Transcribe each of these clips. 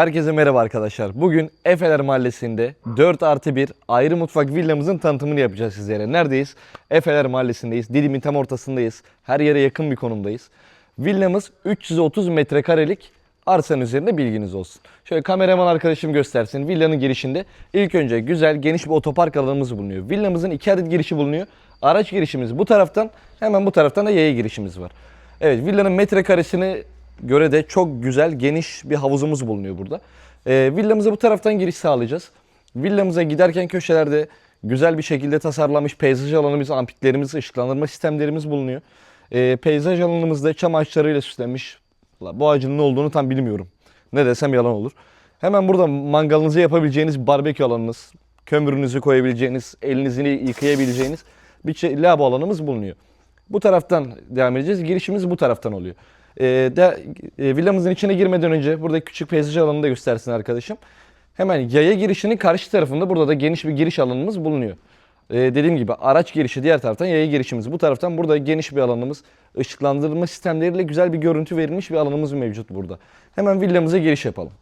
Herkese merhaba arkadaşlar. Bugün Efeler Mahallesi'nde 4 artı 1 ayrı mutfak villamızın tanıtımını yapacağız sizlere. Neredeyiz? Efeler Mahallesi'ndeyiz. Didim'in tam ortasındayız. Her yere yakın bir konumdayız. Villamız 330 metrekarelik arsanın üzerinde bilginiz olsun. Şöyle kameraman arkadaşım göstersin. Villanın girişinde ilk önce güzel geniş bir otopark alanımız bulunuyor. Villamızın iki adet girişi bulunuyor. Araç girişimiz bu taraftan hemen bu taraftan da yaya girişimiz var. Evet villanın metrekaresini göre de çok güzel geniş bir havuzumuz bulunuyor burada. Ee, villamıza bu taraftan giriş sağlayacağız. Villamıza giderken köşelerde güzel bir şekilde tasarlanmış peyzaj alanımız, ampiklerimiz, ışıklandırma sistemlerimiz bulunuyor. Ee, peyzaj alanımızda çam ağaçlarıyla süslenmiş. Bu ağacın ne olduğunu tam bilmiyorum. Ne desem yalan olur. Hemen burada mangalınızı yapabileceğiniz barbekü alanınız, kömürünüzü koyabileceğiniz, elinizi yıkayabileceğiniz bir şey, lavabo alanımız bulunuyor. Bu taraftan devam edeceğiz. Girişimiz bu taraftan oluyor. Ee, de, e, villamızın içine girmeden önce burada küçük peyzaj alanını da göstersin arkadaşım. Hemen yaya girişinin karşı tarafında burada da geniş bir giriş alanımız bulunuyor. Ee, dediğim gibi araç girişi diğer taraftan yaya girişimiz. Bu taraftan burada geniş bir alanımız. ışıklandırma sistemleriyle güzel bir görüntü verilmiş bir alanımız mevcut burada. Hemen villamıza giriş yapalım.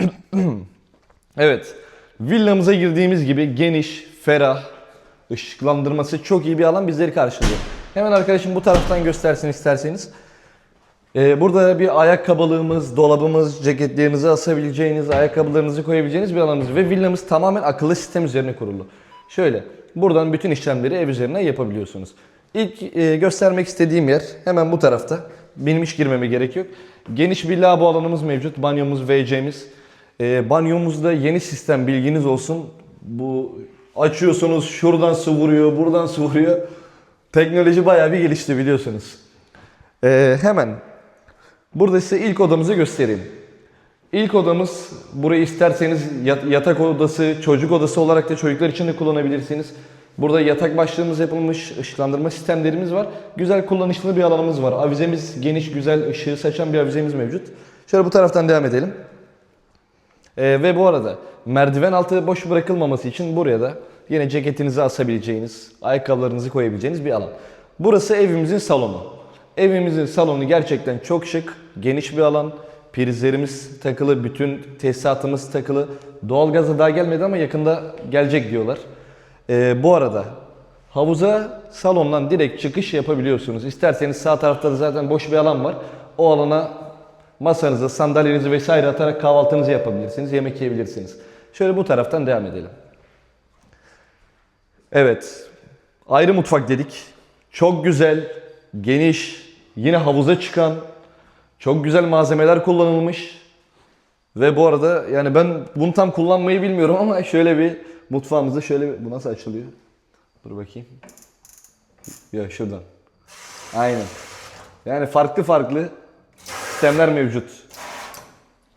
evet. Villamıza girdiğimiz gibi geniş, ferah, ışıklandırması çok iyi bir alan bizleri karşılıyor. Hemen arkadaşım bu taraftan göstersin isterseniz. Ee, burada bir ayakkabılığımız, dolabımız, ceketlerinizi asabileceğiniz, ayakkabılarınızı koyabileceğiniz bir alanımız ve villamız tamamen akıllı sistem üzerine kurulu. Şöyle, buradan bütün işlemleri ev üzerine yapabiliyorsunuz. İlk e, göstermek istediğim yer hemen bu tarafta. Benim hiç girmeme gerek yok. Geniş bir lavabo alanımız mevcut. Banyomuz, WC'miz. E, banyomuzda yeni sistem bilginiz olsun. Bu açıyorsunuz şuradan su vuruyor, buradan su vuruyor. Teknoloji bayağı bir gelişti biliyorsunuz. E, hemen Burada size ilk odamızı göstereyim. İlk odamız burayı isterseniz yat- yatak odası, çocuk odası olarak da çocuklar için de kullanabilirsiniz. Burada yatak başlığımız yapılmış, ışıklandırma sistemlerimiz var. Güzel kullanışlı bir alanımız var. Avizemiz geniş, güzel ışığı saçan bir avizemiz mevcut. Şöyle bu taraftan devam edelim. Ee, ve bu arada merdiven altı boş bırakılmaması için buraya da yine ceketinizi asabileceğiniz, ayakkabılarınızı koyabileceğiniz bir alan. Burası evimizin salonu. Evimizin salonu gerçekten çok şık, geniş bir alan. Prizlerimiz takılı, bütün tesisatımız takılı. Doğalgaza daha gelmedi ama yakında gelecek diyorlar. Ee, bu arada havuza salondan direkt çıkış yapabiliyorsunuz. İsterseniz sağ tarafta da zaten boş bir alan var. O alana masanızı, sandalyenizi vesaire atarak kahvaltınızı yapabilirsiniz, yemek yiyebilirsiniz. Şöyle bu taraftan devam edelim. Evet. Ayrı mutfak dedik. Çok güzel, geniş, yine havuza çıkan, çok güzel malzemeler kullanılmış. Ve bu arada yani ben bunu tam kullanmayı bilmiyorum ama şöyle bir mutfağımızda şöyle bir... Bu nasıl açılıyor? Dur bakayım. Ya şuradan. Aynen. Yani farklı farklı sistemler mevcut.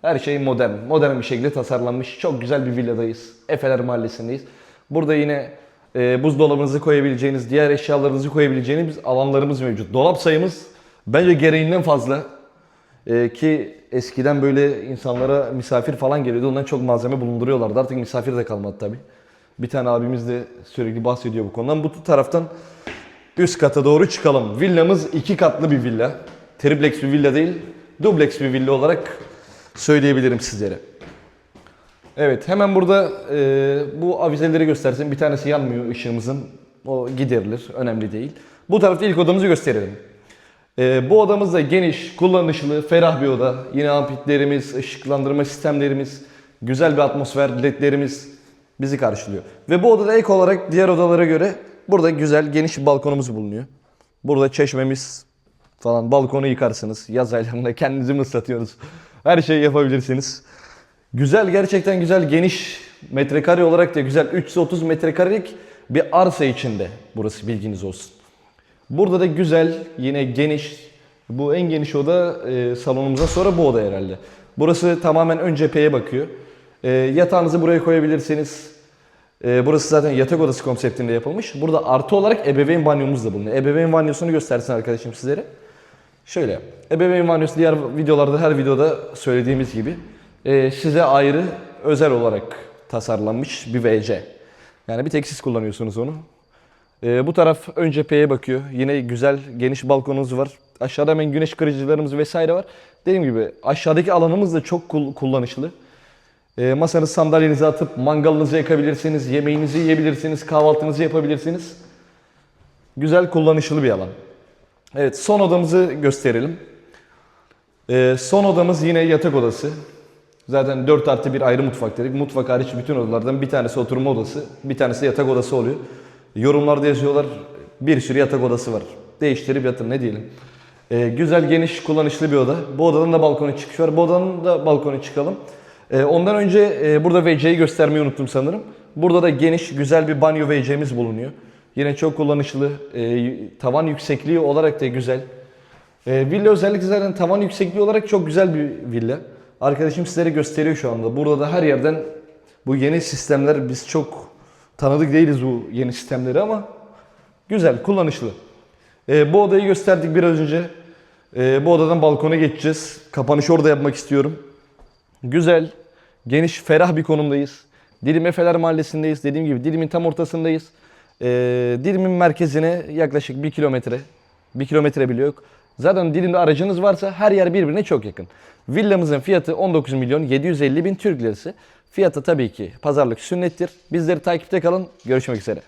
Her şey modern. Modern bir şekilde tasarlanmış. Çok güzel bir villadayız. Efeler Mahallesi'ndeyiz. Burada yine e, buzdolabınızı koyabileceğiniz, diğer eşyalarınızı koyabileceğiniz alanlarımız mevcut. Dolap sayımız bence gereğinden fazla. E, ki eskiden böyle insanlara misafir falan geliyordu. Ondan çok malzeme bulunduruyorlardı. Artık misafir de kalmadı tabi. Bir tane abimiz de sürekli bahsediyor bu konudan. Bu taraftan üst kata doğru çıkalım. Villamız iki katlı bir villa. Triplex bir villa değil, dubleks bir villa olarak söyleyebilirim sizlere. Evet hemen burada e, bu avizeleri göstersin. Bir tanesi yanmıyor ışığımızın. O giderilir. Önemli değil. Bu tarafta ilk odamızı gösterelim. E, bu odamız da geniş, kullanışlı, ferah bir oda. Yine ampitlerimiz, ışıklandırma sistemlerimiz, güzel bir atmosfer, ledlerimiz bizi karşılıyor. Ve bu odada ek olarak diğer odalara göre burada güzel, geniş bir balkonumuz bulunuyor. Burada çeşmemiz falan, balkonu yıkarsınız. Yaz aylarında kendinizi mi ıslatıyorsunuz? Her şeyi yapabilirsiniz. Güzel gerçekten güzel geniş metrekare olarak da güzel 330 metrekarelik bir arsa içinde burası bilginiz olsun. Burada da güzel yine geniş bu en geniş oda e, salonumuza sonra bu oda herhalde. Burası tamamen ön cepheye bakıyor. E, yatağınızı buraya koyabilirsiniz. E, burası zaten yatak odası konseptinde yapılmış. Burada artı olarak ebeveyn banyomuz da bulunuyor. Ebeveyn banyosunu göstersin arkadaşım sizlere. Şöyle, ebeveyn banyosu diğer videolarda her videoda söylediğimiz gibi e, size ayrı özel olarak tasarlanmış bir WC. Yani bir tek siz kullanıyorsunuz onu. E, bu taraf ön cepheye bakıyor. Yine güzel geniş balkonunuz var. Aşağıda hemen güneş kırıcılarımız vesaire var. Dediğim gibi aşağıdaki alanımız da çok kul- kullanışlı. E, masanız sandalyenizi atıp mangalınızı yakabilirsiniz, yemeğinizi yiyebilirsiniz, kahvaltınızı yapabilirsiniz. Güzel kullanışlı bir alan. Evet son odamızı gösterelim. E, son odamız yine yatak odası. Zaten 4 artı bir ayrı mutfak dedik. Mutfak hariç bütün odalardan bir tanesi oturma odası, bir tanesi yatak odası oluyor. Yorumlarda yazıyorlar bir sürü yatak odası var. Değiştirip yatın ne diyelim. Ee, güzel geniş kullanışlı bir oda. Bu odanın da balkona çıkış var. Bu odanın da balkona çıkalım. Ee, ondan önce e, burada WC'yi göstermeyi unuttum sanırım. Burada da geniş güzel bir banyo WC'miz bulunuyor. Yine çok kullanışlı. e, tavan yüksekliği olarak da güzel. E, villa özellikle zaten tavan yüksekliği olarak çok güzel bir villa. Arkadaşım sizlere gösteriyor şu anda. Burada da her yerden bu yeni sistemler biz çok tanıdık değiliz bu yeni sistemleri ama güzel, kullanışlı. E, bu odayı gösterdik biraz önce. E, bu odadan balkona geçeceğiz. Kapanışı orada yapmak istiyorum. Güzel, geniş, ferah bir konumdayız. Dilim Efeler Mahallesi'ndeyiz. Dediğim gibi Dilim'in tam ortasındayız. Ee, Dilim'in merkezine yaklaşık 1 kilometre, 1 kilometre bile yok. Zaten Dilim'de aracınız varsa her yer birbirine çok yakın. Villamızın fiyatı 19 milyon 750 bin Türk lirası. Fiyatı tabii ki pazarlık sünnettir. Bizleri takipte kalın. Görüşmek üzere.